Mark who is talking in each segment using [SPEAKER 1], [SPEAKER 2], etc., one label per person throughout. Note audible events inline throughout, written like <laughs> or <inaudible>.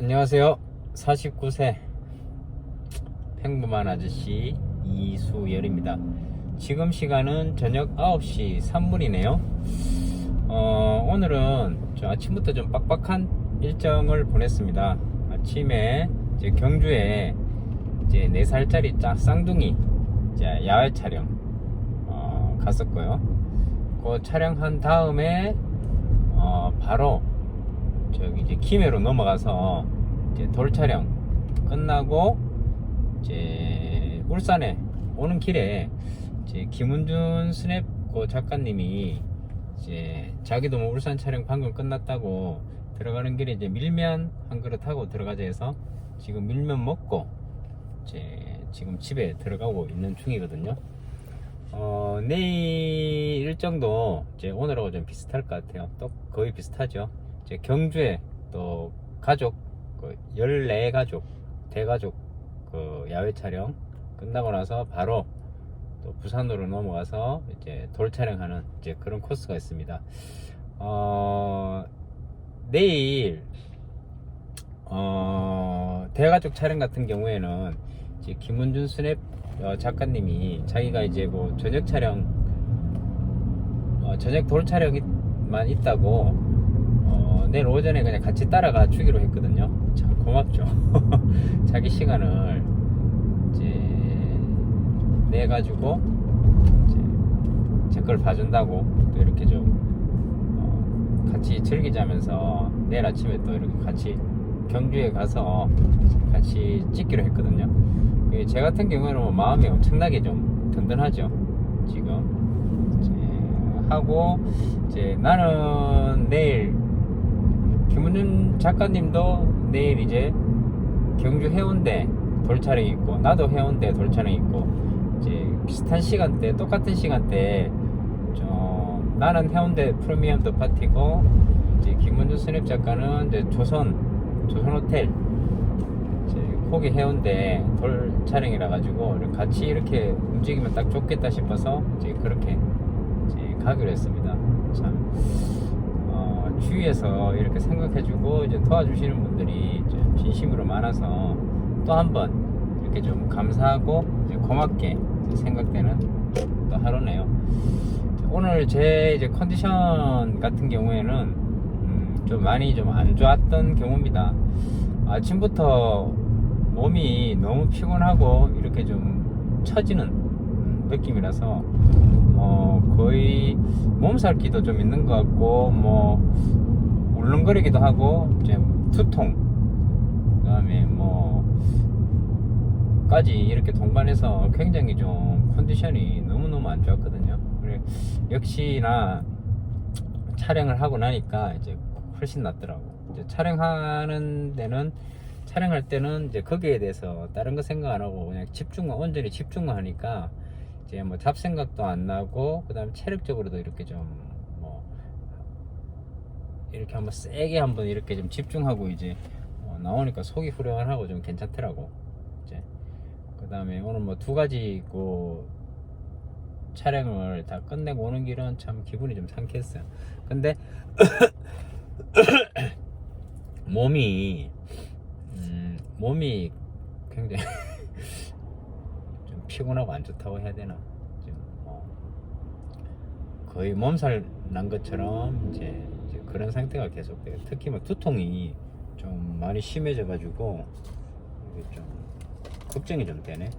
[SPEAKER 1] 안녕하세요. 49세 평범한 아저씨 이수열입니다. 지금 시간은 저녁 9시 3분이네요. 어, 오늘은 저 아침부터 좀 빡빡한 일정을 보냈습니다. 아침에 이제 경주에 이제 4살짜리 짝 쌍둥이 이제 야외 촬영 어, 갔었고요. 그 촬영한 다음에 어, 바로 저기 이제 김해로 넘어가서 이제 돌 촬영 끝나고 이제 울산에 오는 길에 이제 김은준 스냅 그 작가님이 이제 자기도 뭐 울산 촬영 방금 끝났다고 들어가는 길에 이제 밀면 한 그릇 하고 들어가자 해서 지금 밀면 먹고 이제 지금 집에 들어가고 있는 중이거든요. 어, 내일 일정도 이제 오늘하고 좀 비슷할 것 같아요. 또 거의 비슷하죠. 이제 경주에 또 가족, 그 14가족, 대가족 그 야외 촬영 끝나고 나서 바로 또 부산으로 넘어가서 이제 돌 촬영하는 이제 그런 코스가 있습니다. 어, 내일, 어, 대가족 촬영 같은 경우에는 이제 김은준 스냅 어, 작가님이 자기가 이제 뭐 저녁 촬영, 어, 저녁 돌 촬영만 있다고 어, 내일 오전에 그냥 같이 따라가 주기로 했거든요. 참 고맙죠. <laughs> 자기 시간을 이제 내 가지고 이제 제 걸 봐준다고 또 이렇게 좀 어, 같이 즐기자면서 내일 아침에 또 이렇게 같이 경주에 가서 같이 찍기로 했거든요. 그제 같은 경우에는 뭐 마음이 엄청나게 좀 든든하죠. 지금 이제 하고 이제 나는 김은준 작가님도 내일 이제 경주 해운대 돌 촬영 있고 나도 해운대 돌 촬영 있고 이제 비슷한 시간대 똑같은 시간대 좀 나는 해운대 프리미엄 더 파티고 이제 김은준 스냅 작가는 이제 조선 조선 호텔 이제 거기 해운대 돌 촬영이라 가지고 같이 이렇게 움직이면 딱 좋겠다 싶어서 이제 그렇게 이제 가기로 했습니다. 참 어, 주위에서 이렇게 생각해주고 이제 도와주시는 분들이 좀 진심으로 많아서 또 한 번 이렇게 좀 감사하고 고맙게 생각되는 또 하루네요. 오늘 제 이제 컨디션 같은 경우에는 음, 좀 많이 좀 안 좋았던 경우입니다. 아침부터 몸이 너무 피곤하고 이렇게 좀 처지는 음, 느낌이라서 뭐 거의 몸살기도 좀 있는 것 같고 뭐 울렁거리기도 하고 이제 두통 그다음에 뭐 까지 이렇게 동반해서 굉장히 좀 컨디션이 너무너무 안 좋았거든요. 역시나 촬영을 하고 나니까 이제 훨씬 낫더라고. 이제 촬영하는 데는 촬영할 때는 이제 거기에 대해서 다른 거 생각 안 하고 그냥 집중만 온전히 집중만 하니까 이제 뭐 잡생각도 안 나고 그다음에 체력적으로도 이렇게 좀 뭐 이렇게 한번 세게 한번 이렇게 좀 집중하고 이제 어, 나오니까 속이 후련하고 좀 괜찮더라고. 이제 그다음에 오늘 뭐 두 가지 그 촬영을 다 끝내고 오는 길은 참 기분이 좀 상쾌했어요. 근데 <coughs> 몸이 음, 몸이 굉장히 좀 피곤하고 안 좋다고 해야 되나? 좀뭐 거의 몸살 난 것처럼 이제, 이제 그런 상태가 계속돼요. 특히 뭐 두통이 좀 많이 심해져 가지고 이게 좀 걱정이 좀 되네.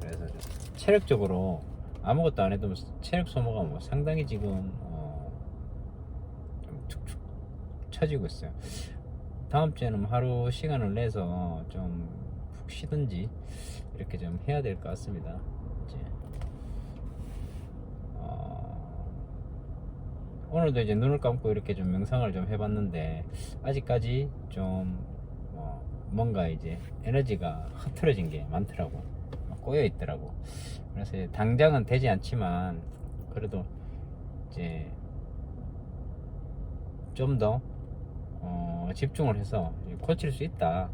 [SPEAKER 1] 그래서 좀 체력적으로 아무것도 안 해도 체력 소모가 뭐 상당히 지금 어, 좀 축축 처지고 있어요. 다음 주에는 하루 시간을 내서 좀 푹 쉬든지 이렇게 좀 해야 될 것 같습니다. 이제 어, 오늘도 이제 눈을 감고 이렇게 좀 명상을 좀 해봤는데 아직까지 좀 어, 뭔가 이제 에너지가 흐트러진 게 많더라고 꼬여 있더라고. 그래서 당장은 되지 않지만 그래도 이제 좀더 어, 집중을 해서 고칠 수 있다.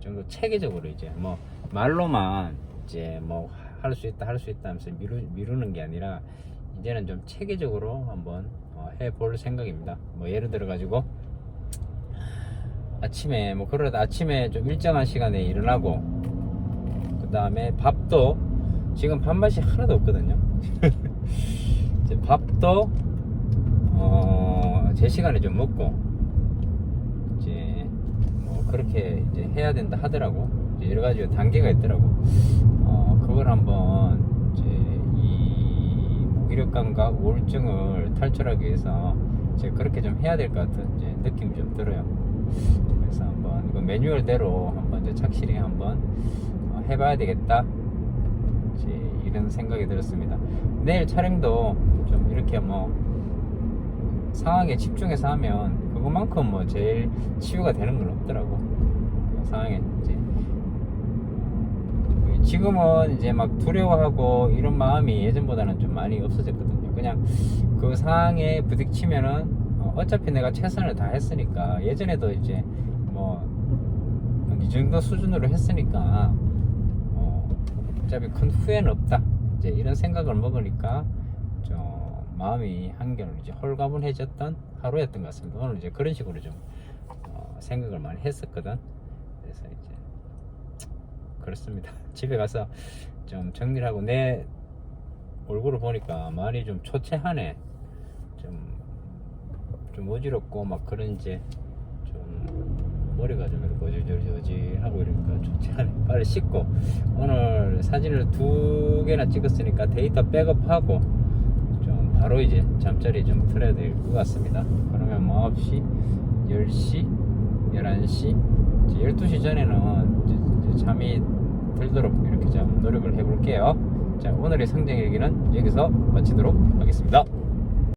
[SPEAKER 1] 좀 더 체계적으로 이제 뭐 말로만 이제 뭐 할 수 있다 할 수 있다 하면서 미루, 미루는 게 아니라 이제는 좀 체계적으로 한번 어, 해볼 생각입니다. 뭐 예를 들어 가지고 아침에 뭐 그러다 아침에 좀 일정한 시간에 일어나고 그 다음에 밥도 지금 밥맛이 하나도 없거든요 <laughs> 이제 밥도 어, 제 시간에 좀 먹고 이제 뭐 그렇게 이제 해야 된다 하더라고 이제 여러 가지 단계가 있더라고 어, 그걸 한번 이제 이 무기력감과 우울증을 탈출하기 위해서 이제 그렇게 좀 해야 될 것 같은 이제 느낌이 좀 들어요. 그래서 한번 그 매뉴얼대로 한번 이제 착실히 한번 어, 해봐야 되겠다. 이제 이런 생각이 들었습니다. 내일 촬영도 좀 이렇게 뭐 상황에 집중해서 하면 그것만큼 뭐 제일 치유가 되는 건 없더라고. 그 상황에 이제 지금은 이제 막 두려워하고 이런 마음이 예전보다는 좀 많이 없어졌거든요. 그냥 그 상황에 부딪히면은 어, 어차피 내가 최선을 다 했으니까 예전에도 이제 뭐 이 정도 수준으로 했으니까 어, 어차피 큰 후회는 없다. 이제 이런 생각을 먹으니까 좀 마음이 한결 이제 홀가분해졌던 하루였던 것 같습니다. 오늘 이제 그런 식으로 좀 어, 생각을 많이 했었거든. 그래서 이제 그렇습니다. <laughs> 집에 가서 좀 정리를 하고 내 얼굴을 보니까 많이 좀 초췌하네. 좀, 좀 어지럽고 막 그런 이제 좀 머리가 좀 이렇게 어지러지 하고 이러니까 초췌하네. <laughs> 빨리 씻고 오늘 사진을 두 개나 찍었으니까 데이터 백업하고 좀 바로 이제 잠자리 좀 들어야 될 것 같습니다. 그러면 뭐 9시, 10시, 11시, 이제 12시 전에는 잠이 들도록 이렇게 좀 노력을 해볼게요. 자, 오늘의 성장 얘기는 여기서 마치도록 하겠습니다.